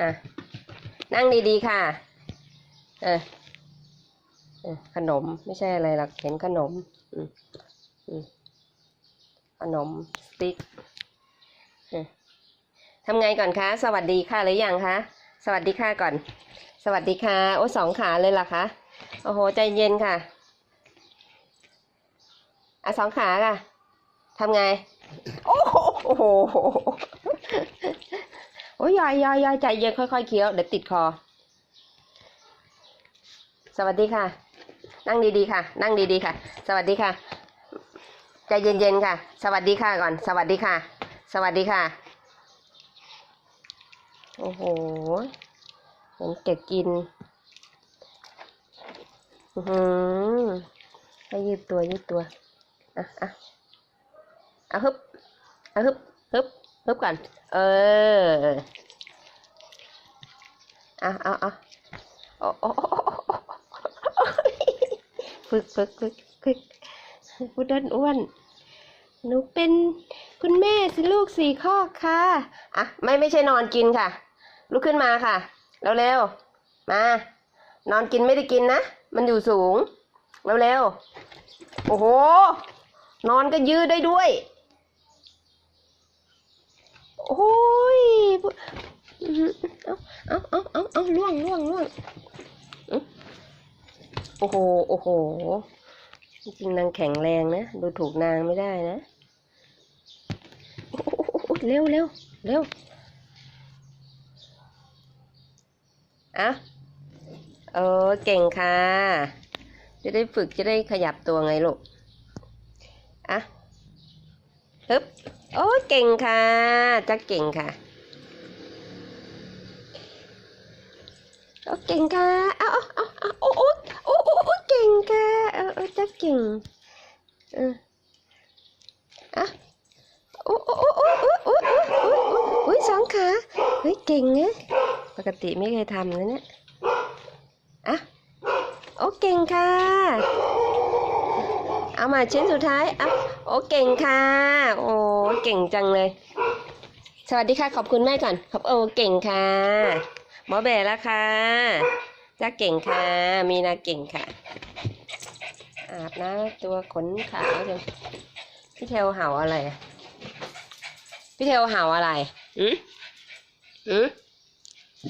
อะนั่งดีๆค่ะเออเออขนมไม่ใช่อะไรหรอกเห็นขนมอืมอืมขนมสติ๊กเออทำไงก่อนคะ สวัสดีค่ะหรือยังคะ สวัสดีค่ะก่อน สวัสดีค่ะ โอ้สองขาเลยล่ะคะ โอ้โห ใจเย็นค่ะ อะสองขาค่ะทำไง โอ้โห โอ้ยยายยายยายใจเย็นค่อยๆเคี้ยวเดี๋ยวติดคอ สวัสดีค่ะ นั่งดีๆค่ะ นั่งดีๆค่ะ สวัสดีค่ะใจเย็นๆค่ะ สวัสดีค่ะก่อน สวัสดีค่ะ สวัสดีค่ะ โอ้โหเห็นแกกิน อือหือให้ยืดตัวยืดตัว อะอะเอาฮึบเอาฮึบฮึบ ฮึบก่อน เออเอาเอาเอาโอ้โอ้โอ้โอ้โอ้ฝึกฝึกฝึกฝึกพุดเดิ้ลอ้วน หนูเป็นคุณแม่สิลูกสี่ข้อค่ะ อะ ไม่ไม่ใช่นอนกินค่ะ ลุกขึ้นมาค่ะ เร็วๆมา นอนกินไม่ได้กินนะ มันอยู่สูง เร็วๆโอ้โห นอนก็ยืดได้ด้วย โอ้ยเอาเอาเอาเอาเอาล่วงล่วงล่วงอื้อโอ้โห โอ้โห จริงๆนางแข็งแรงนะ ดูถูกนางไม่ได้นะโอ้เร็วเร็วเร็วอะเออเก่งค่ะ จะได้ฝึกจะได้ขยับตัวไงลูก อะ ฮึบโอ้ยเก่งค่ะจักเก่งค่ะโอ้เก่งค่ะเอาเอาเอาเอาโอ้โอ้โอ้โอ้โอ้เก่งค่ะเออเออจักเก่งเอออะโอ้โอ้โอ้โอ้โอ้โอ้โอ้โอ้โอ้ยสองขาเฮ้ยเก่งนะปกติไม่เคยทำนะเนี่ยอะโอ้เก่งค่ะ เอามาชิ้นสุดท้ายอะโอ้เก่งค่ะ โอ้เก่งจังเลย สวัสดีค่ะ ขอบคุณแม่ก่อน ขอบโอ้เก่งค่ะ หมอแบแล้วค่ะจ้าเก่งค่ะ มีนาเก่งค่ะ อาบน้ำตัวขนขาวจังพี่เทลเห่าอะไร พี่เทลเห่าอะไร อืมอืม